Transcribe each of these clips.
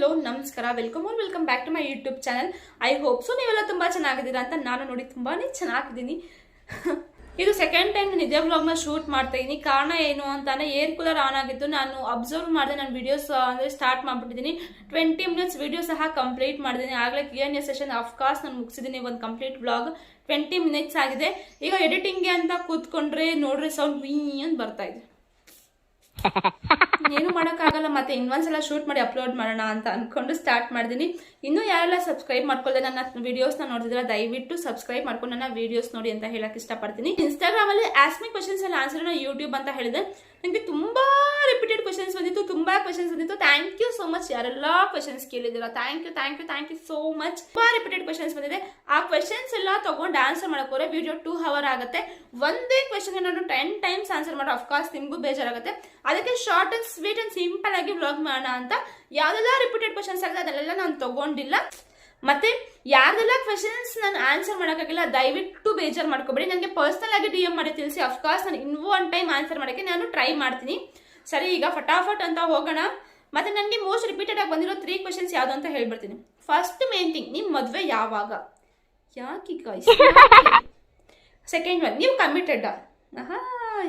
Hello, ನಮಸ್ಕಾರ. Welcome or welcome back to my YouTube channel I hope so ನೀವೆಲ್ಲ ತುಂಬ ಚೆನ್ನಾಗಿದ್ದೀರಾ ಅಂತ ನಾನು ನೋಡಿ ತುಂಬಾನೇ ಚೆನ್ನಾಗಿದ್ದೀನಿ. ಇದು ಸೆಕೆಂಡ್ ಟೈಮ್ ನಾನು ಇದೇ ವ್ಲಾಗ್ನ ಶೂಟ್ ಮಾಡ್ತಾ ಇದ್ದೀನಿ ಕಾರಣ ಏನು ಅಂತಾನೆ ಏರ್ ಕೂಲರ್ ಆನ್ ಆಗಿತ್ತು ನಾನು ಅಬ್ಸರ್ವ್ ಮಾಡಿದೆ ನಾನು ವಿಡಿಯೋಸ್ ಅಂದರೆ ಸ್ಟಾರ್ಟ್ ಮಾಡ್ಬಿಟ್ಟಿದ್ದೀನಿ. ಟ್ವೆಂಟಿ ಮಿನಿಟ್ಸ್ ವಿಡಿಯೋ ಸಹ ಕಂಪ್ಲೀಟ್ ಮಾಡಿದ್ದೀನಿ ಆಗಲೇ Q and A session of course ನಾನು ಮುಗಿಸಿದ್ದೀನಿ ಒಂದು ಕಂಪ್ಲೀಟ್ ವ್ಲಾಗ್ ಟ್ವೆಂಟಿ ಮಿನಿಟ್ಸ್ ಆಗಿದೆ. ಈಗ ಎಡಿಟಿಂಗ್ಗೆ ಅಂತ ಕೂತ್ಕೊಂಡ್ರೆ ನೋಡ್ರಿ ಸೌಂಡ್ ವೀ ಅಂತ ಬರ್ತಾ ಇದೆ. ಏನು ಮಾಡೋಕ್ಕಾಗಲ್ಲ, ಮತ್ತೆ ಇನ್ನೊಂದ್ಸಲ ಶೂಟ್ ಮಾಡಿ ಅಪ್ಲೋಡ್ ಮಾಡೋಣ ಅಂತ ಅನ್ಕೊಂಡು ಸ್ಟಾರ್ಟ್ ಮಾಡಿದ್ದೀನಿ ಇನ್ನೂ ಯಾರೆಲ್ಲ ಸಬ್ಸ್ಕ್ರೈಬ್ ಮಾಡ್ಕೊಳ್ಳದೆ ನನ್ನ ವಿಡಿಯೋಸ್ನ ನೋಡಿದ್ರೆ ದಯವಿಟ್ಟು ಸಬ್ಸ್ಕ್ರೈಬ್ ಮಾಡ್ಕೊಂಡು ನನ್ನ ವಿಡಿಯೋಸ್ ನೋಡಿ ಅಂತ ಹೇಳಕ್ ಇಷ್ಟಪಡ್ತೀನಿ. ಇನ್ಸ್ಟಾಗ್ರಾಮಲ್ಲಿ ಆಸ್ಮಿ ಕ್ವಶನ್ಸ್ ಎಲ್ಲ ಆನ್ಸರ್ ಯೂಟ್ಯೂಬ್ ಅಂತ ಹೇಳಿದೆ. ನನಗೆ ತುಂಬಾ ರಿಪೀಟೆಡ್ ಕ್ವಶನ್ಸ್ ಬಂದಿತ್ತು, ತುಂಬಾ ಕ್ವಶನ್ಸ್ ಬಂದಿತ್ತು. ಥ್ಯಾಂಕ್ ಯು ಸೋ ಮಚ್ ಯಾರೆಲ್ಲ questions ಕೇಳಿದಿರ thank you thank you thank you so much ತುಂಬಾ ರಿಪೀಟೆಡ್ ಕ್ವಶನ್ಸ್ ಬಂದಿದೆ. ಆ ಕ್ವಶನ್ಸ್ ಎಲ್ಲ ತಗೊಂಡು ಆನ್ಸರ್ ಮಾಡಕ್ ಹೋದ್ರೆ ವಿಡಿಯೋ ಟೂ ಅವರ್ ಆಗುತ್ತೆ. ಒಂದೇ ಕ್ವಶನ್ ನಾನು ಟೆನ್ ಟೈಮ್ಸ್ ಆನ್ಸರ್ ಮಾಡೋ. ಅಫ್ಕೋರ್ಸ್ ನಿಮಗೂ ಬೇಜಾರಾಗುತ್ತೆ. ಅದಕ್ಕೆ short and sweet and simple ಆಗಿ ವ್ಲಾಗ್ ಮಾಡೋಣ ಅಂತ. ಯಾವ್ದೆಲ್ಲ ರಿಪೀಟೆಡ್ ಕ್ವಶನ್ಸ್ ಆಗಿದೆ ಅದೆಲ್ಲ ನಾನು ತಗೊಂಡಿಲ್ಲ. ಮತ್ತೆ ಯಾರ್ದೆಲ್ಲ ಕ್ವೆಶನ್ಸ್ ನಾನು ಆನ್ಸರ್ ಮಾಡೋಕ್ಕಾಗಿಲ್ಲ, ದಯವಿಟ್ಟು ಬೇಜಾರು ಮಾಡ್ಕೋಬೇಡಿ. ನನಗೆ ಪರ್ಸನಲ್ ಆಗಿ ಡಿ ಎಂ ಮಾಡಿ ತಿಳಿಸಿ. ಅಫ್ಕೋರ್ಸ್ ನಾನು ಇನ್ನೂ ಒನ್ ಟೈಮ್ ಆನ್ಸರ್ ಮಾಡೋಕ್ಕೆ ನಾನು ಟ್ರೈ ಮಾಡ್ತೀನಿ. ಸರಿ, ಈಗ ಫಟಾಫಟ್ ಅಂತ ಹೋಗೋಣ. ಮತ್ತೆ ನನಗೆ ಮೋಸ್ಟ್ ರಿಪೀಟೆಡ್ ಆಗಿ ಬಂದಿರೋ ತ್ರೀ ಕ್ವೆಶನ್ಸ್ ಯಾವುದು ಅಂತ ಹೇಳ್ಬಿಡ್ತೀನಿ. ಫಸ್ಟ್ ಮೇನ್ ಥಿಂಗ್ ನಿಮ್ಮ ಮದುವೆ ಯಾವಾಗ? ಯಾಕೆ ಸೆಕೆಂಡ್ ಒನ್ ನೀವು ಕಮಿಟೆಡ್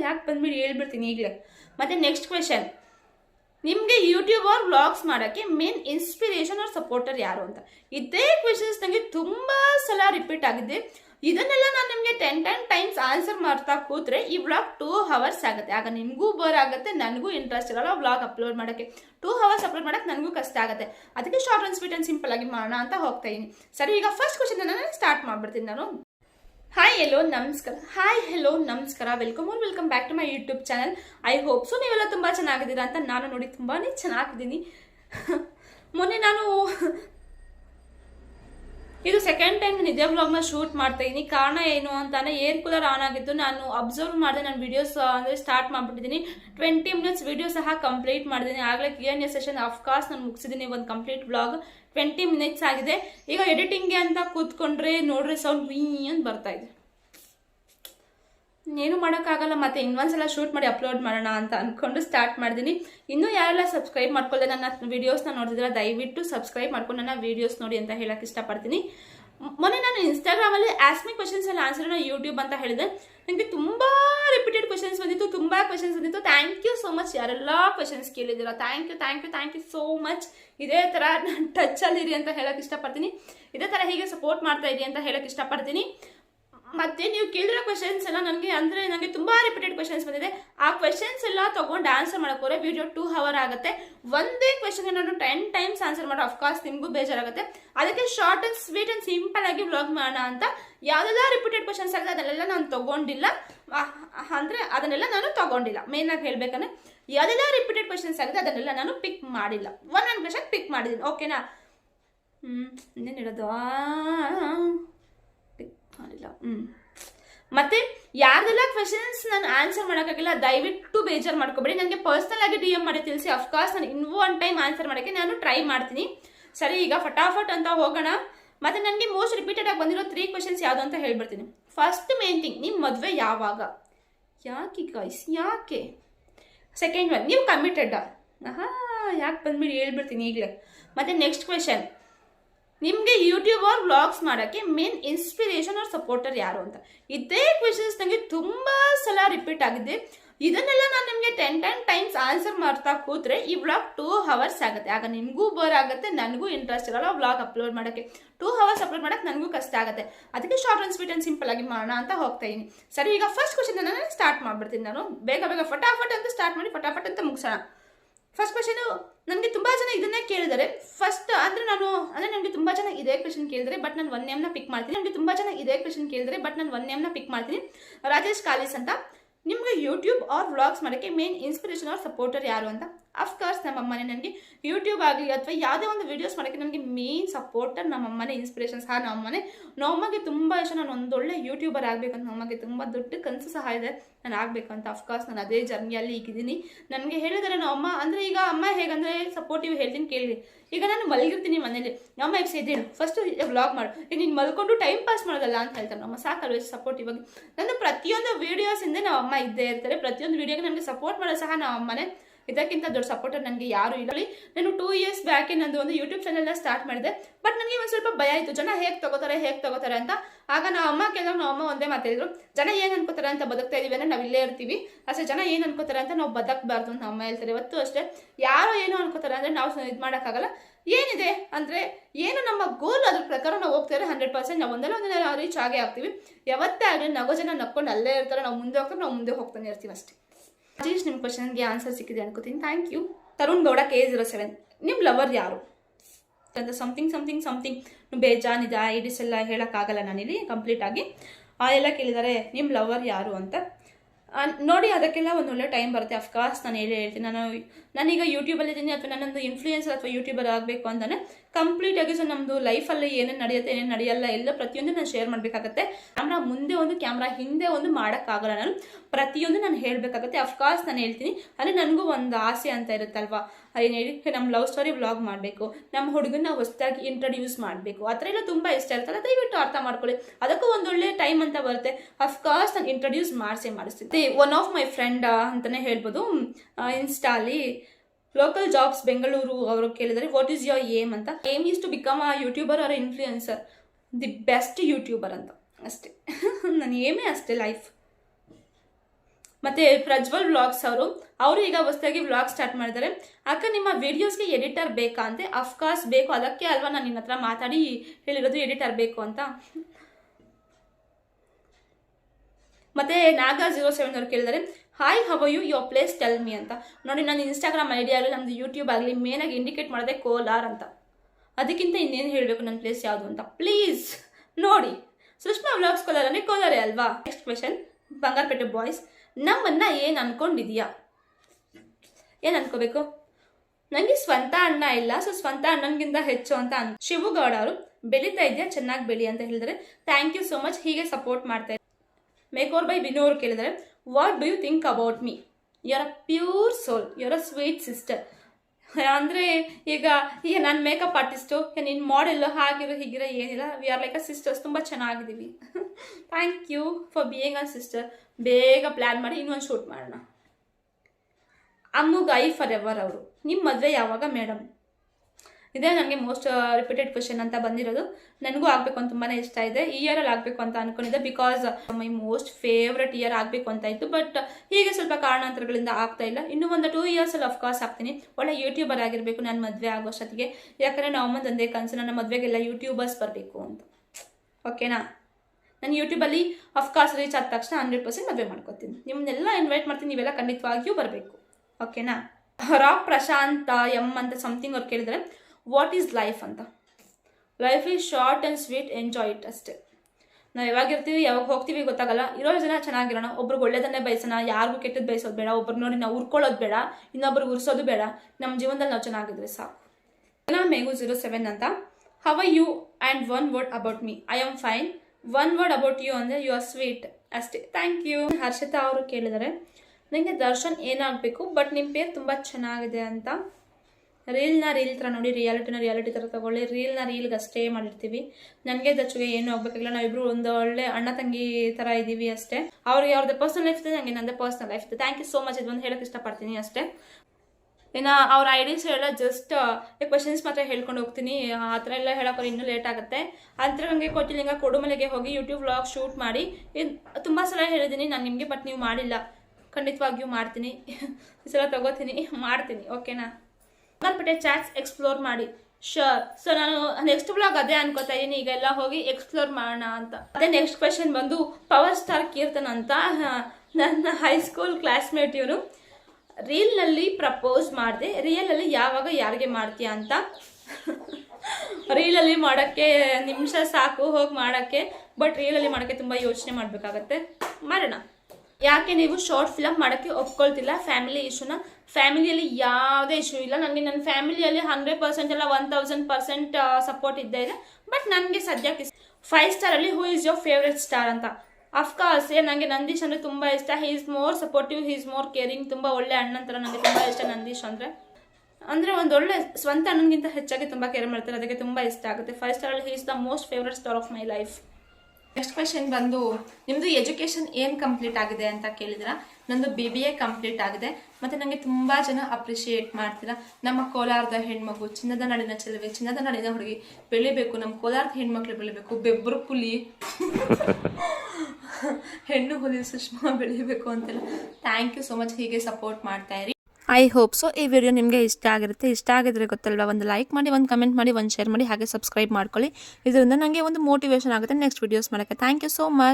ಯಾಕೆ ಬಂದ್ಬಿಡಿ ಹೇಳ್ಬಿಡ್ತೀನಿ ಈಗಲೇ. ಮತ್ತೆ ನೆಕ್ಸ್ಟ್ ಕ್ವೆಶನ್ ನಿಮಗೆ ಯೂಟ್ಯೂಬ್ ಅವ್ರ ವ್ಲಾಗ್ಸ್ ಮಾಡೋಕ್ಕೆ ಮೇನ್ ಇನ್ಸ್ಪಿರೇಷನ್ ಅವ್ರ ಸಪೋರ್ಟರ್ ಯಾರು ಅಂತ? ಇದೇ ಕ್ವೆಶನ್ಸ್ ನನಗೆ ತುಂಬ ಸಲ ರಿಪೀಟ್ ಆಗಿದೆ ಇದನ್ನೆಲ್ಲ ನಾನು ನಿಮಗೆ ಟೆನ್ ಟೆನ್ ಟೈಮ್ಸ್ ಆನ್ಸರ್ ಮಾಡ್ತಾ ಕೂತ್ರೆ ಈ ವ್ಲಾಗ್ ಟೂ ಅವರ್ಸ್ ಆಗುತ್ತೆ. ಆಗ ನಿಮಗೂ ಬೋರ್ ಆಗುತ್ತೆ, ನನಗೂ ಇಂಟ್ರೆಸ್ಟ್ ಇರಲ್ಲ ವ್ಲಾಗ್ ಅಪ್ಲೋಡ್ ಮಾಡೋಕ್ಕೆ. ಟೂ ಅವರ್ಸ್ ಅಪ್ಲೋಡ್ ಮಾಡೋಕ್ಕೆ ನನಗೂ ಕಷ್ಟ ಆಗುತ್ತೆ. ಅದಕ್ಕೆ short and sweet and simple ಆಗಿ ಮಾಡೋಣ ಅಂತ ಹೋಗ್ತಾ ಇದ್ದೀನಿ ಸರಿ, ಈಗ ಫಸ್ಟ್ ಕ್ವಶನ್ ನಾನು ಸ್ಟಾರ್ಟ್ ಮಾಡ್ಬಿಡ್ತೀನಿ ನಾನು. ಹಾಯ್ ಹೆಲೋ ನಮಸ್ಕಾರ. ಹಾಯ್ ಹೆಲೋ ನಮಸ್ಕಾರ. Welcome on welcome back to my YouTube channel I hope so ನೀವೆಲ್ಲ ತುಂಬ ಚೆನ್ನಾಗಿದ್ದೀರಾ ಅಂತ ನಾನು ನೋಡಿ ತುಂಬಾ ಚೆನ್ನಾಗಿದ್ದೀನಿ. ಮೊನ್ನೆ ನಾನು ಇದು ಸೆಕೆಂಡ್ ಟೈಮ್ ನಾನು ಇದೇ ವ್ಲಾಗ್ನ ಶೂಟ್ ಮಾಡ್ತಾ ಇದ್ದೀನಿ ಕಾರಣ ಏನು ಅಂತಾನೆ ಏರ್ ಕೂಲರ್ ಆನ್ ಆಗಿತ್ತು ನಾನು ಅಬ್ಸರ್ವ್ ಮಾಡಿದೆ. ನಾನು ವಿಡಿಯೋಸ್ ಅಂದರೆ ಸ್ಟಾರ್ಟ್ ಮಾಡ್ಬಿಟ್ಟಿದ್ದೀನಿ ಟ್ವೆಂಟಿ ಮಿನಿಟ್ಸ್ ವಿಡಿಯೋ ಸಹ ಕಂಪ್ಲೀಟ್ ಮಾಡಿದ್ದೀನಿ ಆಗಲೇ Q and A session of course ನಾನು ಮುಗಿಸಿದ್ದೀನಿ ಒಂದು ಕಂಪ್ಲೀಟ್ ವ್ಲಾಗ್ ಟ್ವೆಂಟಿ ಮಿನಿಟ್ಸ್ ಆಗಿದೆ. ಈಗ ಎಡಿಟಿಂಗ್ಗೆ ಅಂತ ಕೂತ್ಕೊಂಡ್ರೆ ನೋಡ್ರಿ ಸೌಂಡ್ ವೀ ಅಂತ ಬರ್ತಾ ಇದೆ. ಏನು ಮಾಡೋಕ್ಕಾಗಲ್ಲ, ಮತ್ತೆ ಇನ್ನೊಂದ್ಸಲ ಶೂಟ್ ಮಾಡಿ ಅಪ್ಲೋಡ್ ಮಾಡೋಣ ಅಂತ ಅನ್ಕೊಂಡು ಸ್ಟಾರ್ಟ್ ಮಾಡಿದ್ದೀನಿ ಇನ್ನೂ ಯಾರೆಲ್ಲ ಸಬ್ಸ್ಕ್ರೈಬ್ ಮಾಡ್ಕೊಳ್ಳದೆ ನನ್ನ ವಿಡಿಯೋಸ್ನ ನೋಡಿದ್ರೆ ದಯವಿಟ್ಟು ಸಬ್ಸ್ಕ್ರೈಬ್ ಮಾಡ್ಕೊಂಡು ನನ್ನ ವೀಡಿಯೋಸ್ ನೋಡಿ ಅಂತ ಹೇಳಕ್ಕೆ ಇಷ್ಟಪಡ್ತೀನಿ. ಮೊನ್ನೆ ನಾನು ಇನ್ಸ್ಟಾಗ್ರಾಮಲ್ಲಿ ಆಸ್ಮಿ ಕ್ವಶನ್ಸ್ ಎಲ್ಲ ಆನ್ಸರ್ ಯೂಟ್ಯೂಬ್ ಅಂತ ಹೇಳಿದೆ. ನನಗೆ ತುಂಬ ರಿಪೀಟೆಡ್ ಕ್ವಶನ್ಸ್ ಬಂದಿತ್ತು, ತುಂಬ ಕ್ವಶನ್ಸ್ ಬಂದಿತ್ತು. ಥ್ಯಾಂಕ್ ಯು ಸೋ ಮಚ್ ಯಾರೆಲ್ಲ questions ಕೇಳಿದಿರ thank you thank you thank you so much ಇದೇ ಥರ ನಾನು ಟಚಲ್ಲಿರಿ ಅಂತ ಹೇಳಕ್ಕೆ ಇಷ್ಟಪಡ್ತೀನಿ. ಇದೇ ಥರ ಹೀಗೆ ಸಪೋರ್ಟ್ ಮಾಡ್ತಾ ಇರಿ ಅಂತ ಹೇಳಕ್ ಇಷ್ಟಪಡ್ತೀನಿ. ಮತ್ತೆ ನೀವು ಕೇಳಿರೋ ಕ್ವಶನ್ಸ್ ಎಲ್ಲ ನನಗೆ ಅಂದರೆ ನನಗೆ ತುಂಬ ರಿಪೀಟೆಡ್ ಕ್ವಶನ್ಸ್ ಬಂದಿದೆ. ಆ ಕ್ವಶನ್ಸ್ ಎಲ್ಲ ತೊಗೊಂಡು ಆನ್ಸರ್ ಮಾಡಕ್ ಹೋದ್ರೆ ವಿಡಿಯೋ ಟೂ ಅವರ್ ಆಗುತ್ತೆ. ಒಂದೇ ಕ್ವಶನ್ ನಾನು ಟೆನ್ ಟೈಮ್ಸ್ ಆನ್ಸರ್ ಮಾಡೋ. ಅಫ್ಕೋರ್ಸ್ ನಿಮಗೂ ಬೇಜಾರಾಗುತ್ತೆ. ಅದಕ್ಕೆ short and sweet and simple ಆಗಿ ವ್ಲಾಗ್ ಮಾಡೋಣ ಅಂತ ಯಾವುದೆಲ್ಲ ರಿಪೀಟೆಡ್ ಕ್ವಶನ್ಸ್ ಆಗಿದೆ ಅದನ್ನೆಲ್ಲ ನಾನು ತಗೊಂಡಿಲ್ಲ. ಅಂದರೆ ಅದನ್ನೆಲ್ಲ ನಾನು ತಗೊಂಡಿಲ್ಲ. ಮೇನ್ ಹೇಳಬೇಕಂದ್ರೆ ಯಾವುದೆಲ್ಲ ರಿಪೀಟೆಡ್ ಕ್ವಶನ್ಸ್ ಆಗಿದೆ ಅದನ್ನೆಲ್ಲ ನಾನು ಪಿಕ್ ಮಾಡಿಲ್ಲ. ಒನ್ ಒನ್ ಕ್ವಶನ್ ಪಿಕ್ ಮಾಡಿದ್ದೀನಿ. ಓಕೆನಾ ಹ್ಞೂ ಇನ್ನೇನು ಆ ಮತ್ತೆ ಯಾರ್ದೆಲ್ಲ ಕ್ವೆಶನ್ಸ್ ನಾನು ಆನ್ಸರ್ ಮಾಡೋಕ್ಕಾಗಿಲ್ಲ, ದಯವಿಟ್ಟು ಬೇಜಾರು ಮಾಡ್ಕೊಬೇಡಿ. ನನಗೆ ಪರ್ಸನಲ್ ಆಗಿ ಡಿ ಎಂ ಮಾಡಿ ತಿಳಿಸಿ. ಅಫ್ಕೋರ್ಸ್ ನಾನು ಇನ್ನೂ ಒನ್ ಟೈಮ್ ಆನ್ಸರ್ ಮಾಡೋಕ್ಕೆ ನಾನು ಟ್ರೈ ಮಾಡ್ತೀನಿ. ಸರಿ, ಈಗ ಫಟಾಫಟ್ ಅಂತ ಹೋಗೋಣ. ಮತ್ತೆ ನನಗೆ ಮೋಸ್ಟ್ ರಿಪೀಟೆಡ್ ಆಗಿ ಬಂದಿರೋ ತ್ರೀ ಕ್ವೆಶನ್ಸ್ ಯಾವುದು ಅಂತ ಹೇಳ್ಬಿಡ್ತೀನಿ. ಫಸ್ಟ್ ಮೇನ್ ಥಿಂಗ್ ನಿಮ್ಮ ಮದುವೆ ಯಾವಾಗ? ಯಾಕೆ ಗೈಸ್ ಯಾಕೆ? ಸೆಕೆಂಡ್ ಒನ್ ನೀವು ಕಮಿಟೆಡ್ ಹಾ ಯಾಕೆ ಬಂದ್ಬಿಡಿ ಹೇಳ್ಬಿಡ್ತೀನಿ ಈಗಲೇ. ಮತ್ತೆ ನೆಕ್ಸ್ಟ್ ಕ್ವೆಶನ್ ನಿಮಗೆ ಯೂಟ್ಯೂಬ್ ಅವ್ರ ವ್ಲಾಗ್ಸ್ ಮಾಡೋಕ್ಕೆ ಮೇನ್ ಇನ್ಸ್ಪಿರೇಷನ್ ಅವ್ರ ಸಪೋರ್ಟರ್ ಯಾರು ಅಂತ. ಇದೇ ಕ್ವೆಶನ್ಸ್ ನನಗೆ ತುಂಬ ಸಲ ರಿಪೀಟ್ ಆಗಿದೆ. ಇದನ್ನೆಲ್ಲ ನಾನು ನಿಮಗೆ ಟೆನ್ ಟೆನ್ ಟೈಮ್ಸ್ ಆನ್ಸರ್ ಮಾಡ್ತಾ ಕೂತ್ರೆ ಈ ವ್ಲಾಗ್ ಟೂ ಅವರ್ಸ್ ಆಗುತ್ತೆ. ಆಗ ನಿಮಗೂ ಬೋರ್ ಆಗುತ್ತೆ, ನನಗೂ ಇಂಟ್ರೆಸ್ಟ್ ಇರಲ್ಲ ವ್ಲಾಗ್ ಅಪ್ಲೋಡ್ ಮಾಡೋಕ್ಕೆ. ಟೂ ಅವರ್ಸ್ ಅಪ್ಲೋಡ್ ಮಾಡೋಕ್ಕೆ ನನಗೂ ಕಷ್ಟ ಆಗುತ್ತೆ. ಅದಕ್ಕೆ short and sweet and simple ಆಗಿ ಮಾಡೋಣ ಅಂತ ಹೋಗ್ತಾ ಇದ್ದೀನಿ ಸರಿ, ಈಗ ಫಸ್ಟ್ ಕ್ವಶನ್ ನಾನು ಸ್ಟಾರ್ಟ್ ಮಾಡ್ಬಿಡ್ತೀನಿ ನಾನು. ಬೇಗ ಬೇಗ, ಫಟಾಫಟ್ ಅಂತ ಸ್ಟಾರ್ಟ್ ಮಾಡಿ, ಫಟಾಫಟ್ ಅಂತ ಮುಗಿಸೋಣ. ಫಸ್ಟ್ ಕ್ವಶನ್ ನನಗೆ ತುಂಬ ಜನ ಇದನ್ನೇ ಕೇಳಿದ್ದಾರೆ ಫಸ್ಟ್ ಅಂದರೆ ನಾನು, ಅಂದರೆ ನನಗೆ ತುಂಬ ಜನ ಇದೇ ಕ್ವೆಶನ್ ಕೇಳಿದರೆ ಬಟ್ ನಾನು ಒನ್ ನೇಮ್ನ ಪಿಕ್ ಮಾಡ್ತೀನಿ. ನನಗೆ ತುಂಬ ಜನ ಇದೇ ಕ್ವಶನ್ ಕೇಳಿದರೆ ಬಟ್ ನಾನು ಒನ್ ನೇಮ್ನ ಪಿಕ್ ಮಾಡ್ತೀನಿ. ರಾಜೇಶ್ ಕಾಲಿಸ್ ಅಂತ. ನಿಮಗೆ ಯೂಟ್ಯೂಬ್ ಆರ್ ವ್ಲಾಗ್ಸ್ ಮಾಡೋಕ್ಕೆ ಮೇನ್ ಇನ್ಸ್ಪಿರೇಷನ್ ಆರ್ ಸಪೋರ್ಟರ್ ಯಾರು ಅಂತ? ಅಫ್ಕೋರ್ಸ್ ನಮ್ಮ ಅಮ್ಮನೇ ನನಗೆ ಯೂಟ್ಯೂಬ್ ಆಗಲಿ ಅಥವಾ ಯಾವುದೇ ಒಂದು ವೀಡಿಯೋಸ್ ಮಾಡೋಕ್ಕೆ ನನಗೆ ಮೇನ್ ಸಪೋರ್ಟರ್ ನಮ್ಮ ಅಮ್ಮನೇ ಇನ್ಸ್ಪಿರೇಷನ್ ಸಹ ನಮ್ಮ ಅಮ್ಮನೇ. ನಮ್ಮಮ್ಮಗೆ ತುಂಬ ಇಷ್ಟ. ನಾನು ಒಂದೊಳ್ಳೆ ಯೂಟ್ಯೂಬರ್ ಆಗಬೇಕಂತ ನಮ್ಮಮ್ಮಗೆ ತುಂಬ ದೊಡ್ಡ ಕನಸು ಸಹ ಇದೆ. ನಾನು ಆಗಬೇಕು ಅಂತ. ಅಫ್ಕೋರ್ಸ್ ನಾನು ಅದೇ ಜರ್ನಿಯಲ್ಲಿ ಈಗಿದ್ದೀನಿ. ನನಗೆ ಹೇಳಿದರೆ, ನಮ್ಮ ಅಮ್ಮ ಅಂದರೆ ಈಗ ಅಮ್ಮ ಹೇಗಂದರೆ ಸಪೋರ್ಟಿವ್ ಹೇಳ್ತೀನಿ ಕೇಳಿ. ಈಗ ನಾನು ಮಲಗಿರ್ತೀನಿ ಮನೇಲಿ. ನಮ್ಮ ಎಕ್ಸ್ ಇದ್ದೇನು ಫಸ್ಟ್ ವ್ಲಾಗ್ ಮಾಡು. ಈಗ ನೀನು ಮಲ್ಕೊಂಡು ಟೈಮ್ ಪಾಸ್ ಮಾಡೋದಲ್ಲ ಅಂತ ಹೇಳ್ತಾರೆ. ನಮ್ಮ ಸಾಕಲ್ವ ಸಪೋರ್ಟಿವ್ ಆಗಿ? ನನ್ನ ಪ್ರತಿಯೊಂದು ವೀಡಿಯೋಸಿಂದ ನಮ್ಮ ಅಮ್ಮ ಇದ್ದೇ ಇರ್ತಾರೆ. ಪ್ರತಿಯೊಂದು ವೀಡಿಯೋಗೆ ನನಗೆ ಸಪೋರ್ಟ್ ಮಾಡೋ ಸಹ ನಮ್ಮ ಅಮ್ಮನೇ. ಇದಕ್ಕಿಂತ ದೊಡ್ಡ ಸಪೋರ್ಟರ್ ನನಗೆ ಯಾರು ಇಲ್ಲ. ನಾನು ಟೂ ಇಯರ್ಸ್ ಬ್ಯಾಕ್ ನಂದು ಒಂದು ಯೂಟ್ಯೂಬ್ ಚಾನಲ್ನ ಸ್ಟಾರ್ಟ್ ಮಾಡಿದೆ. ಬಟ್ ನನಗೆ ಒಂದು ಸ್ವಲ್ಪ ಭಯ ಇತ್ತು ಜನ ಹೇಗೆ ತಗೋತಾರೆ ಹೇಗೆ ತಗೋತಾರೆ ಅಂತ. ಆಗ ನಾವು ಅಮ್ಮ ಕೇಳಿದಾಗ ನಾವು ಅಮ್ಮ ಒಂದೇ ಮಾತಾಡಿದ್ರು ಜನ ಏನು ಅನ್ಕೋತಾರೆ ಅಂತ ಬದುಕ್ತಾ ಇದೀವಿ ಅಂದ್ರೆ ನಾವು ಇಲ್ಲೇ ಇರ್ತೀವಿ. ಅಷ್ಟೇ ಜನ ಏನು ಅನ್ಕೋತಾರೆ ಅಂತ ನಾವು ಬದುಕಬಾರ್ದು ಅಂತ ಅಮ್ಮ ಹೇಳ್ತಾರೆ. ಇವತ್ತು ಅಷ್ಟೇ. ಯಾರೋ ಏನು ಅನ್ಕೋತಾರೆ ಅಂದ್ರೆ ನಾವು ಇದು ಮಾಡೋಕ್ಕಾಗಲ್ಲ. ಏನಿದೆ ಅಂದರೆ ಏನು ನಮ್ಮ ಗೋಲ್ ಅದ್ರ ಪ್ರಕಾರ ನಾವು ಹೋಗ್ತಾರೆ ಹಂಡ್ರೆಡ್ ಪರ್ಸೆಂಟ್ ನಾವು ಒಂದಲ್ಲ ಒಂದಿನ ರೀಚ್ ಆಗೇ ಆಗ್ತೀವಿ. ಯಾವತ್ತೇ ಆಗಲಿ ನಗೋ ಜನ ನಕ್ಕೊಂಡು ಅಲ್ಲೇ ಇರ್ತಾರೆ. ನಾವು ಮುಂದೆ ಹೋಗ್ತಾರೆ, ನಾವು ಮುಂದೆ ಹೋಗ್ತಾನೆ ಇರ್ತೀವಿ ಅಷ್ಟೇ. ಅಜೀಶ್ ನಿಮ್ಮ ಕ್ವಶನ್ಗೆ ಆನ್ಸರ್ ಸಿಕ್ಕಿದೆ ಅನ್ಕೋತೀನಿ. Thank you Tarun Gowda K zero seven ನಿಮ್ಮ ಲವರ್ ಯಾರು ಅಂತ ಸಮಥಿಂಗ್ ಸಮಥಿಂಗ್ ಸಮಥಿಂಗ್ ಬೇಜಾನಿದೆ ಐಡಿಸ್ ಎಲ್ಲ ಹೇಳೋಕ್ಕಾಗಲ್ಲ ನಾನಿಲ್ಲಿ ಕಂಪ್ಲೀಟ್ ಆಗಿ. ಆ ಎಲ್ಲ ಕೇಳಿದ್ದಾರೆ ನಿಮ್ಮ ಲವರ್ ಯಾರು ಅಂತ. ನೋಡಿ, ಅದಕ್ಕೆಲ್ಲ ಒಂದು ಒಳ್ಳೆ ಟೈಮ್ ಬರುತ್ತೆ ಅಫ್ಕೋರ್ಸ್ ನಾನು ಹೇಳಿ ಹೇಳ್ತೀನಿ. ನಾನು, ನಾನೀಗ ಯೂಟ್ಯೂಬಲ್ಲಿದ್ದೀನಿ ಅಥವಾ ನನ್ನೊಂದು ಇನ್ಫ್ಲೂಯೆನ್ಸರ್ ಅಥವಾ ಯೂಟ್ಯೂಬರ್ ಆಗಬೇಕು ಅಂತಾನೆ. ಕಂಪ್ಲೀಟಾಗಿ ಸೊ ನಮ್ಮದು ಲೈಫಲ್ಲಿ ಏನೇನು ನಡೆಯುತ್ತೆ, ಏನೇನು ನಡೆಯಲ್ಲ ಎಲ್ಲ ಪ್ರತಿಯೊಂದು ನಾನು ಶೇರ್ ಮಾಡಬೇಕಾಗತ್ತೆ. ಕ್ಯಾಮ್ರಾ ಮುಂದೆ ಒಂದು ಕ್ಯಾಮ್ರಾ ಹಿಂದೆ ಒಂದು ಮಾಡೋಕ್ಕಾಗಲ್ಲ ನಾನು. ಪ್ರತಿಯೊಂದು ನಾನು ಹೇಳಬೇಕಾಗತ್ತೆ. ಅಫ್ಕೋರ್ಸ್ ನಾನು ಹೇಳ್ತೀನಿ. ಅಂದರೆ ನನಗೂ ಒಂದು ಆಸೆ ಅಂತ ಇರುತ್ತಲ್ವಾ? ಏನು ಹೇಳಿ? ನಮ್ಮ ಲವ್ ಸ್ಟೋರಿ ಬ್ಲಾಗ್ ಮಾಡಬೇಕು. ನಮ್ಮ ಹುಡುಗನ ಹೊಸದಾಗಿ ಇಂಟ್ರಡ್ಯೂಸ್ ಮಾಡಬೇಕು. ಆ ಥರ ಎಲ್ಲ ತುಂಬ ಇಷ್ಟ ಇರ್ತಲ್ಲ ದಯವಿಟ್ಟು ಅರ್ಥ ಮಾಡ್ಕೊಳ್ಳಿ. ಅದಕ್ಕೂ ಒಂದೊಳ್ಳೆ ಟೈಮ್ ಅಂತ ಬರುತ್ತೆ. ಅಫ್ಕೋರ್ಸ್ ನಾನು ಇಂಟ್ರಡ್ಯೂಸ್ ಮಾಡಿಸೇ ಮಾಡಿಸ್ತೀನಿ. ಒನ್ ಆಫ್ ಮೈ ಫ್ರೆಂಡ್ ಅಂತಲೇ ಹೇಳ್ಬೋದು. ಇನ್ಸ್ಟಾಲಿ ಲೋಕಲ್ ಜಾಬ್ಸ್ ಬೆಂಗಳೂರು ಅವರು ಕೇಳಿದರೆ ವಾಟ್ ಈಸ್ ಯೋರ್ ಏಮ್ ಅಂತ. Aim is to become a YouTuber or influencer the best YouTuber ಅಂತ. ಅಷ್ಟೇ. ನನ್ನ ಏಮೇ ಅಷ್ಟೇ ಲೈಫ್ ಮತ್ತೆ ಪ್ರಜ್ವಲ್ ವ್ಲಾಗ್ಸ್ ಅವರು. ಅವರು ಈಗ ಹೊಸದಾಗಿ ವ್ಲಾಗ್ ಸ್ಟಾರ್ಟ್ ಮಾಡಿದ್ದಾರೆ. ಅಕ್ಕ, ನಿಮ್ಮ ವಿಡಿಯೋಸ್ಗೆ ಎಡಿಟರ್ ಬೇಕಾ? ಅಂತೆ. ಅಫ್ಕೋರ್ಸ್ ಬೇಕು. ಅದಕ್ಕೆ ಅಲ್ವಾ ನಾನು ನಿನ್ನ ಹತ್ರ ಮಾತಾಡಿ ಹೇಳಿರೋದು ಎಡಿಟರ್ ಬೇಕು ಅಂತ. ಮತ್ತೆ ನಾಗಾ ಜೀರೋ ಸೆವೆನ್ ಅವ್ರು ಕೇಳಿದರೆ hi how are you your place tell me ಅಂತ. ನೋಡಿ ನನ್ನ ಇನ್ಸ್ಟಾಗ್ರಾಮ್ ಐಡಿ ಆಗಲಿ ನಮ್ಮದು ಯೂಟ್ಯೂಬ್ ಆಗಲಿ ಮೇನಾಗಿ ಇಂಡಿಕೇಟ್ ಮಾಡೋದೇ ಕೋಲಾರ್ ಅಂತ. ಅದಕ್ಕಿಂತ ಇನ್ನೇನು ಹೇಳಬೇಕು ನನ್ನ ಪ್ಲೇಸ್ ಯಾವುದು ಅಂತ? ಪ್ಲೀಸ್ ನೋಡಿ. ಸುಷ್ಮಾ ವ್ಲಾಗ್ಸ್ ಕೋಲಾರ ಅಂದರೆ ಕೋಲಾರೇ ಅಲ್ವಾ? ನೆಕ್ಸ್ಟ್ ಕ್ವೆಶನ್ ಬಂಗಾರಪೇಟೆ ಬಾಯ್ಸ್ ನಮ್ಮನ್ನು ಏನು ಅನ್ಕೊಂಡಿದೀಯಾ? ಏನು ಅನ್ಕೋಬೇಕು? ನನಗೆ ಸ್ವಂತ ಅಣ್ಣ ಇಲ್ಲ ಸೊ ಸ್ವಂತ ಅಣ್ಣನಿಗಿಂತ ಹೆಚ್ಚು ಅಂತ ಅನ್ ಶಿವಗೌಡ ಅವರು, ಬೆಳೀತಾ ಇದೆಯಾ? ಚೆನ್ನಾಗಿ ಬೆಳಿ ಅಂತ ಹೇಳಿದರೆ ಥ್ಯಾಂಕ್ ಯು ಸೋ ಮಚ್ ಹೀಗೆ ಸಪೋರ್ಟ್ ಮಾಡ್ತಾ ಮೇಕೋರ್ ಬೈ ವಿನೋರ್ ಕೇಳಿದರೆ what do you think about me you're a pure soul you're a sweet sister ಅಂದರೆ ಈಗ ಈಗ ನನ್ನ ಮೇಕಪ್ ಆರ್ಟಿಸ್ಟು ನಿನ್ನ ಮಾಡೆಲ್ಲು ಹಾಗಿರೋ ಹೀಗಿರೋ ಏನಿಲ್ಲ we are like a sisters ತುಂಬ ಚೆನ್ನಾಗಿದ್ದೀವಿ. Thank you for being a sister ಬೇಗ ಪ್ಲ್ಯಾನ್ ಮಾಡಿ ಇನ್ನೊಂದು ಶೂಟ್ ಮಾಡೋಣ. ಅಮ್ಮುಗಾಯಿ ಫಾರ್ ಎವರ್ ಅವರು. ನಿಮ್ಮ ಮದುವೆ ಯಾವಾಗ ಮೇಡಮ್ ಇದೇ ನನಗೆ ಮೋಸ್ಟ್ ರಿಪೀಟೆಡ್ ಕ್ವಶನ್ ಅಂತ ಬಂದಿರೋದು. ನನಗೂ ಆಗಬೇಕು ಅಂತ ತುಂಬಾ ಇಷ್ಟ ಇದೆ. ಈ ಇಯರಲ್ಲಿ ಆಗಬೇಕು ಅಂತ ಅನ್ಕೊಂಡಿದ್ದೆ because my most favourite year ಆಗಬೇಕು ಅಂತ ಇತ್ತು. ಬಟ್ ಹೀಗೆ ಸ್ವಲ್ಪ ಕಾರಣಾಂತರಗಳಿಂದ ಆಗ್ತಾ ಇಲ್ಲ. ಇನ್ನು ಒಂದು ಟೂ ಇಯರ್ಸಲ್ಲಿ ಅಫ್ಕೋರ್ಸ್ ಆಗ್ತೀನಿ. ಒಳ್ಳೆ ಯೂಟ್ಯೂಬರ್ ಆಗಿರಬೇಕು ನಾನು ಮದುವೆ ಆಗೋಷ್ಟೊತ್ತಿಗೆ ಯಾಕಂದರೆ ನಾವು ಒಂದೇ ಕನಸು ನನ್ನ ಮದುವೆಗೆಲ್ಲ ಯೂಟ್ಯೂಬರ್ಸ್ ಬರಬೇಕು ಅಂತ. ಓಕೆನಾ ನಾನು ಯೂಟ್ಯೂಬಲ್ಲಿ ಅಫ್ಕೋರ್ಸ್ ರೀಚ್ ಆದ ತಕ್ಷಣ ಹಂಡ್ರೆಡ್ ಪರ್ಸೆಂಟ್ ಮದುವೆ ಮಾಡ್ಕೊತೀನಿ. ನಿಮ್ಮನ್ನೆಲ್ಲ ಇನ್ವೈಟ್ ಮಾಡ್ತೀನಿ. ನೀವೆಲ್ಲ ಖಂಡಿತವಾಗಿಯೂ ಬರಬೇಕು. ಓಕೆನಾ ರಾಕ್ ಪ್ರಶಾಂತ ಎಂ ಅಂತ ಸಮಥಿಂಗ್ ಅವ್ರು ಕೇಳಿದರೆ. ವಾಟ್ ಈಸ್ ಲೈಫ್ ಅಂತ? Life is short and sweet enjoy it ಅಷ್ಟೇ. ನಾವು ಯಾವಾಗಿರ್ತೀವಿ ಯಾವಾಗ ಹೋಗ್ತೀವಿ ಗೊತ್ತಾಗಲ್ಲ. ಇರೋ ಜನ ಚೆನ್ನಾಗಿರೋಣ, ಒಬ್ರಿಗೆ ಒಳ್ಳೇದನ್ನೇ ಬಯಸೋಣ, ಯಾರಿಗೂ ಕೆಟ್ಟದ್ದು ಬಯಸೋದು ಬೇಡ ಒಬ್ರು ನೋಡಿ ನಾವು ಉರ್ಕೊಳ್ಳೋದು ಬೇಡ, ಇನ್ನೊಬ್ರಿಗೆ ಉರ್ಸೋದು ಬೇಡ ನಮ್ಮ ಜೀವನದಲ್ಲಿ ನಾವು ಚೆನ್ನಾಗಿದ್ರೆ ಸಾಕು. ನಾ ಮೇಗು ಜೀರೋ ಸೆವೆನ್ ಅಂತ. How are you and one word about me I am fine one word about you ಅಂದರೆ ಯು ಆರ್ ಸ್ವೀಟ್ ಅಷ್ಟೇ. ಥ್ಯಾಂಕ್ ಯು ಹರ್ಷಿತಾ ಅವರು ಕೇಳಿದ್ದಾರೆ ನನಗೆ ದರ್ಶನ್ ಏನಾಗಬೇಕು? ಬಟ್ ನಿಮ್ಮ ಪೇರು ತುಂಬ ಚೆನ್ನಾಗಿದೆ ಅಂತ. ರೀಲ್ನ ರೀಲ್ ಥರ ನೋಡಿ ರಿಯಾಲಿಟಿನ ರಿಯಾಲಿಟಿ ಥರ ತಗೊಳ್ಳಿ. ರೀಲ್ನ ರೀಲ್ಗೆ ಅಷ್ಟೇ ಮಾಡಿರ್ತೀವಿ. ನನಗೆ ದಚ್ಚುಗೆ ಏನು ಹೋಗ್ಬೇಕಾಗಿಲ್ಲ ನಾವಿಬ್ರು ಒಂದು ಒಳ್ಳೆ ಅಣ್ಣ ತಂಗಿ ಥರ ಇದ್ದೀವಿ ಅಷ್ಟೇ. ಅವ್ರಿಗೆ ಅವ್ರದ್ದು ಪರ್ಸನಲ್ ಲೈಫ್ ಇದೆ ನನಗೆ ನಂದೇ ಪರ್ಸನಲ್ ಲೈಫ್ ಇದೆ. ಥ್ಯಾಂಕ್ ಯು ಸೋ ಮಚ್ ಇದೊಂದು ಹೇಳೋಕ್ಕೆ ಇಷ್ಟಪಡ್ತೀನಿ ಅಷ್ಟೇ. ಇನ್ನು ಅವ್ರ ಐಡೀಸ್ ಎಲ್ಲ ಜಸ್ಟ್ ಕ್ವಶನ್ಸ್ ಮಾತ್ರ ಹೇಳ್ಕೊಂಡು ಹೋಗ್ತೀನಿ. ಆ ಥರ ಎಲ್ಲ ಹೇಳೋಕೆ ಇನ್ನೂ ಲೇಟ್ ಆಗುತ್ತೆ. ಅಂತರಂಗೆ ಕೊಟ್ಟಿಲಿಂಗ ಕೊಡುಮಲೆಗೆ ಹೋಗಿ ಯೂಟ್ಯೂಬ್ ವ್ಲಾಗ್ ಶೂಟ್ ಮಾಡಿ. ಇದು ತುಂಬ ಸಲ ಹೇಳಿದ್ದೀನಿ ನಾನು ನಿಮಗೆ ಬಟ್ ನೀವು ಮಾಡಿಲ್ಲ. ಖಂಡಿತವಾಗಿಯೂ ಮಾಡ್ತೀನಿ. ಈ ಸಲ ತಗೋತೀನಿ. ಮಾಡ್ತೀನಿ. ಓಕೆನಾ ಬಂದ್ಬಿಟ್ಟೆ ಚಾಟ್ಸ್ ಎಕ್ಸ್ಪ್ಲೋರ್ ಮಾಡಿ. ಶೋರ್ ಸೊ ನಾನು ನೆಕ್ಸ್ಟ್ ಬ್ಲಾಗ್ ಅದೇ ಅನ್ಕೋತಾ ಈಗ ಎಲ್ಲ ಹೋಗಿ ಎಕ್ಸ್ಪ್ಲೋರ್ ಮಾಡೋಣ ಅಂತ. ಅದೇ ನೆಕ್ಸ್ಟ್ ಕ್ವೆಶನ್ ಬಂದು ಪವರ್ ಸ್ಟಾರ್ ಕೀರ್ತನ್ ಅಂತ ನನ್ನ ಹೈಸ್ಕೂಲ್ ಕ್ಲಾಸ್ಮೇಟ್ ಇವನು ರೀಲ್ನಲ್ಲಿ ಪ್ರಪೋಸ್ ಮಾಡಿದೆ. ರಿಯಲಲ್ಲಿ ಯಾವಾಗ ಯಾರಿಗೆ ಮಾಡ್ತೀಯ ಅಂತ. ರೀಲಲ್ಲಿ ಮಾಡೋಕ್ಕೆ ನಿಮಿಷ ಸಾಕು, ಹೋಗಿ ಮಾಡೋಕ್ಕೆ. ಬಟ್ ರೀಲಲ್ಲಿ ಮಾಡೋಕ್ಕೆ ತುಂಬ ಯೋಚನೆ ಮಾಡಬೇಕಾಗತ್ತೆ. ಮಾಡೋಣ. ಯಾಕೆ ನೀವು ಶಾರ್ಟ್ ಫಿಲಮ್ ಮಾಡೋಕ್ಕೆ ಒಪ್ಕೊಳ್ತಿಲ್ಲ? ಫ್ಯಾಮಿಲಿ ಇಶ್ಯೂನ ಫ್ಯಾಮಿಲಿಯಲ್ಲಿ ಯಾವುದೇ ಇಶ್ಯೂ ಇಲ್ಲ. ನನಗೆ ನನ್ನ ಫ್ಯಾಮಿಲಿಯಲ್ಲಿ ಹಂಡ್ರೆಡ್ ಪರ್ಸೆಂಟ್ ಎಲ್ಲ ಒನ್ ತೌಸಂಡ್ ಪರ್ಸೆಂಟ್ ಸಪೋರ್ಟ್ ಇದ್ದೇ ಇದೆ. ಬಟ್ ನನಗೆ ಸದ್ಯಕ್ಕೆ five ಸ್ಟಾರಲ್ಲಿ who is your favourite star ಅಂತ? ಅಫ್ಕೋರ್ಸ್ ನನಗೆ ನಂದೀಶ್ ಅಂದರೆ ತುಂಬ ಇಷ್ಟ. He is more supportive he is more caring ತುಂಬ ಒಳ್ಳೆ ಅಣ್ಣನ ಥರ ನನಗೆ ತುಂಬ ಇಷ್ಟ ನಂದೀಶ್ ಅಂದರೆ. ಅಂದರೆ ಒಂದು ಒಳ್ಳೆ ಸ್ವಂತ ಅಣ್ಣನಿಗಿಂತ ಹೆಚ್ಚಾಗಿ ತುಂಬ ಕೇರ್ ಮಾಡ್ತಾರೆ. ಅದಕ್ಕೆ ತುಂಬ ಇಷ್ಟ ಆಗುತ್ತೆ. Five ಸ್ಟಾರಲ್ಲಿ he is the most favourite star of my life next question ಬಂದು ನಿಮ್ಮದು ಎಜುಕೇಷನ್ ಏನು ಕಂಪ್ಲೀಟ್ ಆಗಿದೆ ಅಂತ ಕೇಳಿದ್ರ? ನಂದು ಬಿ ಬಿ ಎ ಕಂಪ್ಲೀಟ್ ಆಗಿದೆ. ಮತ್ತು ನನಗೆ ತುಂಬ ಜನ ಅಪ್ರಿಷಿಯೇಟ್ ಮಾಡ್ತೀರಾ? ನಮ್ಮ ಕೋಲಾರದ ಹೆಣ್ಮಗು ಚಿನ್ನದ ನಾಡಿನ ಚೆಲುವೆ ಚಿನ್ನದ ನಾಡಿನ ಹುಡುಗಿ ಬೆಳಿಬೇಕು, ನಮ್ಮ ಕೋಲಾರದ ಹೆಣ್ಮಕ್ಳು ಬೆಳಿಬೇಕು ಬೆಬ್ಬರು ಪುಲಿ. ಹೆಣ್ಣು ಹುಲಿ ಸುಷ್ಮಾ ಬೆಳಿಬೇಕು ಅಂತೆಲ್ಲ. ಥ್ಯಾಂಕ್ ಯು ಸೊ ಮಚ್ ಹೀಗೆ ಸಪೋರ್ಟ್ ಮಾಡ್ತಾ ಇರಿ. ಐ ಹೋಪ್ ಸೊ ಈ ವಿಡಿಯೋ ನಿಮಗೆ ಇಷ್ಟ ಆಗಿರುತ್ತೆ. ಇಷ್ಟ ಆಗಿದ್ರೆ ಗೊತ್ತಲ್ವಾ? ಒಂದು ಲೈಕ್ ಮಾಡಿ, ಒಂದು ಕಮೆಂಟ್ ಮಾಡಿ, ಒಂದು ಶೇರ್ ಮಾಡಿ, ಹಾಗೆ ಸಬ್ಸ್ಕ್ರೈಬ್ ಮಾಡ್ಕೊಳ್ಳಿ. ಇದರಿಂದ ನನಗೆ ಒಂದು ಮೋಟಿವೇಶನ್ ಆಗುತ್ತೆ ನೆಕ್ಸ್ಟ್ ವಿಡಿಯೋಸ್ ಮಾಡೋಕ್ಕೆ. Thank you so much